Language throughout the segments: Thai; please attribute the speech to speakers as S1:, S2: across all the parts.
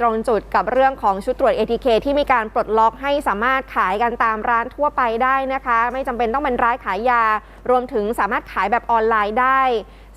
S1: ตรงจุดกับเรื่องของชุดตรวจ ATK ที่มีการปลดล็อกให้สามารถขายกันตามร้านทั่วไปได้นะคะ ไม่จำเป็นต้องเป็นร้านขายยา รวมถึงสามารถขายแบบออนไลน์ได้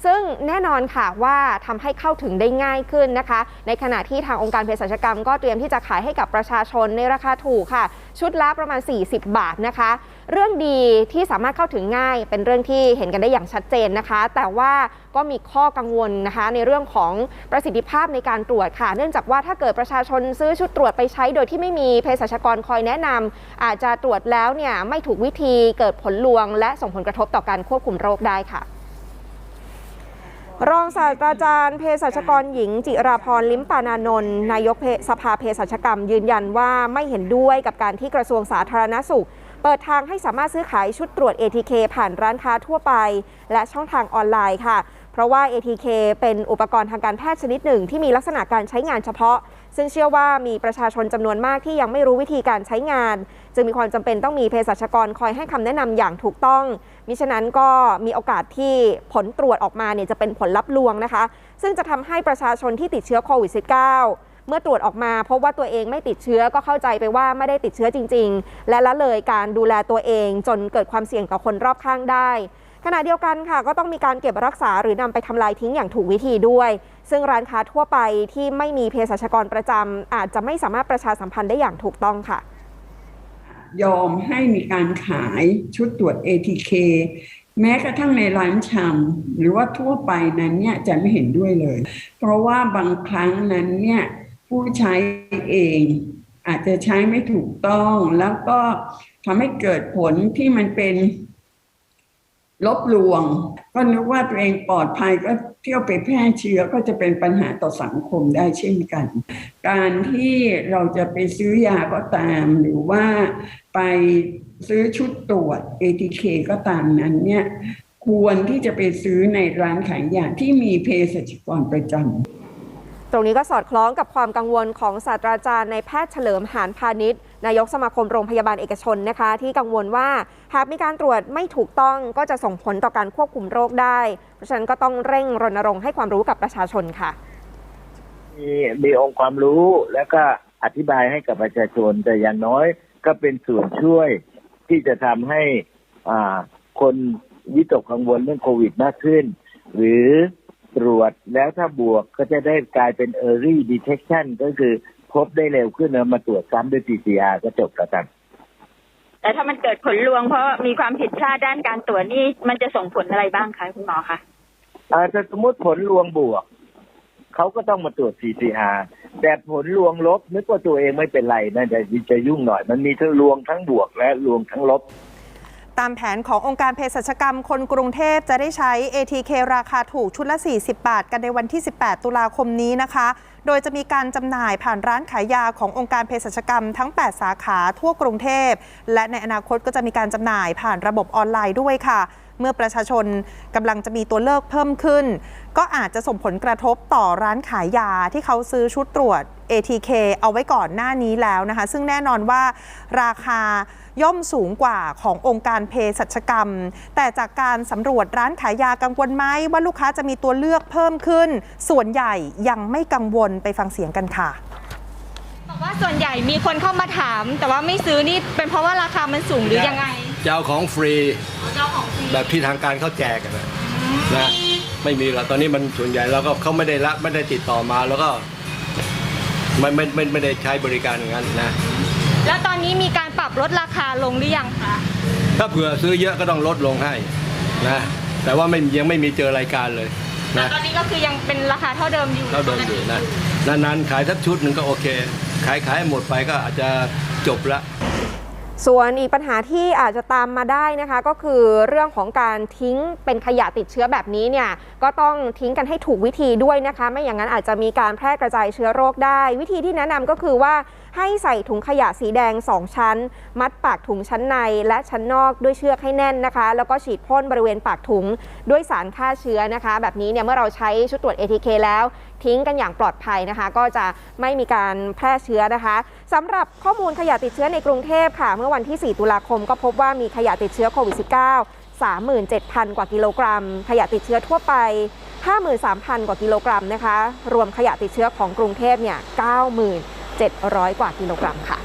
S1: ซึ่งแน่นอนค่ะว่าทำให้เข้าถึงได้ง่ายขึ้นนะคะ ในขณะที่ทางองค์การเภสัชกรรมก็เตรียมที่จะขายให้กับประชาชนในราคาถูกค่ะ ชุดละประมาณ 40 บาทนะคะ เรื่องดีที่สามารถเข้าถึงง่ายเป็นเรื่องที่เห็นกันได้อย่างชัดเจนนะคะ แต่ว่าก็มีข้อกังวลนะคะในเรื่องของประสิทธิภาพในการตรวจค่ะ เนื่องจากว่าถ้าเกิดประชาชนซื้อชุดตรวจไปใช้ โดยที่ไม่มีเภสัชกรคอยแนะนำอาจจะตรวจแล้วเนี่ยไม่ถูกวิธีเกิดผลลวง และส่งผลกระทบต่อการควบคุมโรคได้ค่ะ รองศาสตราจารย์เภสัชกรหญิง จิราพรลิ้มปานานนท์นายกสภาเภสัชกรรม ยืนยันว่าไม่เห็นด้วยกับการที่กระทรวงสาธารณสุข เปิดทางให้สามารถซื้อขายชุดตรวจ ATK ผ่านร้านค้าทั่วไป และช่องทางออนไลน์ค่ะ เพราะว่า ATK เป็นอุปกรณ์ทางการแพทย์ชนิดหนึ่งที่มีลักษณะการใช้งานเฉพาะ ซึ่งเชื่อว่ามีประชาชนจำนวนมากที่ยังไม่รู้วิธีการใช้งาน จึงมีความจำเป็นต้องมีเภสัชกรคอยให้คำแนะนำอย่างถูกต้อง มิฉะนั้นก็มีโอกาสที่ผลตรวจออกมาเนี่ยจะเป็นผลลัพธ์ลวงนะคะ ซึ่งจะทำให้ประชาชนที่ติดเชื้อโควิด -19 เมื่อตรวจออกมาพบว่าตัวเองไม่ติดเชื้อก็เข้าใจไปว่าไม่ได้ติดเชื้อจริง ๆ และละเลยการดูแลตัวเองจนเกิดความเสี่ยงต่อคนรอบข้างได้ขณะเดียวกันค่ะก็ต้องมีการเก็บรักษาหรือนำไปทำลายทิ้งอย่างถูกวิธีด้วย ซึ่งร้านค้าทั่วไปที่ไม่มีเภสัชกรประจำอาจจะไม่สามารถประชาสัมพันธ์ได้อย่างถูกต้องค่ะ
S2: ยอมให้มีการขายชุดตรวจ ATK แม้กระทั่งในร้านชำหรือว่าทั่วไปนั้นเนี่ยจะไม่เห็นด้วยเลย เพราะว่าบางครั้งนั้นเนี่ย ผู้ใช้เองอาจจะใช้ไม่ถูกต้องแล้วก็ทำให้เกิดผลที่มันเป็นลบลวง ก็นึกว่าตัวเองปลอดภัยก็เที่ยวไปแพร่เชื้อก็จะเป็นปัญหาต่อสังคมได้เช่นกัน การที่เราจะไปซื้อยาก็ตาม หรือว่าไปซื้อชุดตรวจ ATK ก็ตามนั้นเนี่ยควรที่จะไปซื้อในร้านขายยาที่มีเภสัชกรประจำ
S1: ตรงนี้ก็สอดคล้องกับความกังวลของศาสตราจารย์ในแพทย์เฉลิมหานพาณิชย์นายกสมาคมโรงพยาบาลเอกชนนะคะ ที่กังวลว่าหากมีการตรวจไม่ถูกต้องก็จะส่งผลต่อการควบคุมโรคได้ เพราะฉะนั้นก็ต้องเร่งรณรงค์ให้ความรู้กับประชาชนค่ะ
S3: มีมีองค์ความรู้แล้วก็อธิบายให้กับประชาชนแต่อย่างน้อยก็เป็นส่วนช่วยที่จะทำให้อ่าคนวิตกกังวลเรื่องโควิดมากขึ้น หรือ ตรวจแล้วถ้าบวกก็จะได้กลายเป็น early detection ก็คือพบได้เร็วขึ้นแล้วมาตรวจซ้ำด้วย PCR ก็จบแล้วกัน
S4: แต่ถ้ามันเกิดผลลวง เพราะมีความผิดพลาดด้านการตรวจนี่มันจะส่งผลอะไรบ้างคะคุณหมอคะ
S3: อ่าถ้าสมมติผลลวงบวกเขาก็ต้องมาตรวจ PCR แต่ผลลวงลบนึกว่าตัวเองไม่เป็นไรน่าจะจะยุ่งหน่อย มันมีทั้งลวงทั้งบวกและลวงทั้งลบ
S5: ตามแผนขององค์การเภสัชกรรมคนกรุงเทพจะได้ใช้ ATK ราคาถูกชุดละ 40 บาท กันในวันที่ 18 ตุลาคมนี้นะคะ โดยจะมีการจำหน่ายผ่านร้านขายยาขององค์การเภสัชกรรมทั้ง 8 สาขาทั่วกรุงเทพ และในอนาคตก็จะมีการจำหน่ายผ่านระบบออนไลน์ด้วยค่ะ เมื่อประชาชนกำลังจะมีตัวเลือกเพิ่มขึ้น ก็อาจจะส่งผลกระทบต่อร้านขายยาที่เขาซื้อชุดตรวจ ATK เอาไว้ก่อนหน้านี้แล้วนะคะ ซึ่งแน่นอนว่าราคาย่อมสูงกว่าขององค์การเภสัชกรรม แต่จากการสำรวจร้านขายยากังวลไหมว่าลูกค้าจะมีตัวเลือกเพิ่มขึ้น ส่วนใหญ่ยังไม่กังวลไปฟังเสียงกันค่ะ
S6: บอกว่าส่วนใหญ่มีคนเข้ามาถาม แต่ว่าไม่ซื้อนี่เป็นเพราะว่าราคามันสูงหรือยังไง
S7: จะเอาของฟรี
S6: เจ้าของฟรี
S7: แบบที่ทางการเขาแจกกันนะนะไม่มีหรอกตอนนี้มันส่วนใหญ่เราก็เขาไม่ได้ละไม่ได้ติดต่อมาแล้วก็ไม่ไม่ไม่ไม่ได้ใช้บริการอย่างนั้นนะ
S6: แล้วตอนนี้มีการปรับลดราคาลงหรือยังคะ
S7: ถ้าเผื่อซื้อเยอะก็ต้องลดลงให้นะแต่ว่าไม่ยังไม่มีเจอรายการเลย
S6: แต่
S7: นะ
S6: ตอนนี้ก็คือยังเป็นราคาเท่าเดิมอยู่
S7: เท่าเดิมอยู่นะนานๆขายสักชุดหนึ่งก็โอเค ขายขายหมดไปก็อาจจะจบละ
S1: ส่วนอีกปัญหาที่อาจจะตามมาได้นะคะ ก็คือเรื่องของการทิ้งเป็นขยะติดเชื้อแบบนี้เนี่ยก็ต้องทิ้งกันให้ถูกวิธีด้วยนะคะ ไม่อย่างนั้นอาจจะมีการแพร่กระจายเชื้อโรคได้ วิธีที่แนะนำก็คือว่าให้ใส่ถุงขยะสีแดง 2 ชั้น มัดปากถุงชั้นในและชั้นนอกด้วยเชือกให้แน่นนะคะ แล้วก็ฉีดพ่นบริเวณปากถุงด้วยสารฆ่าเชื้อนะคะ แบบนี้เนี่ยเมื่อเราใช้ชุดตรวจ ATK แล้ว ทิ้งกันอย่างปลอดภัยนะคะ ก็จะไม่มีการแพร่เชื้อนะคะสำหรับข้อมูลขยะติดเชื้อในกรุงเทพค่ะ เมื่อวันที่ 4 ตุลาคมก็พบว่ามีขยะติดเชื้อโควิด -19 37,000 กว่ากิโลกรัม ขยะติดเชื้อทั่วไป 53,000 กว่ากิโลกรัมนะคะ รวมขยะติดเชื้อของกรุงเทพเนี่ย 97,000กว่ากิโลกรัมค่ะ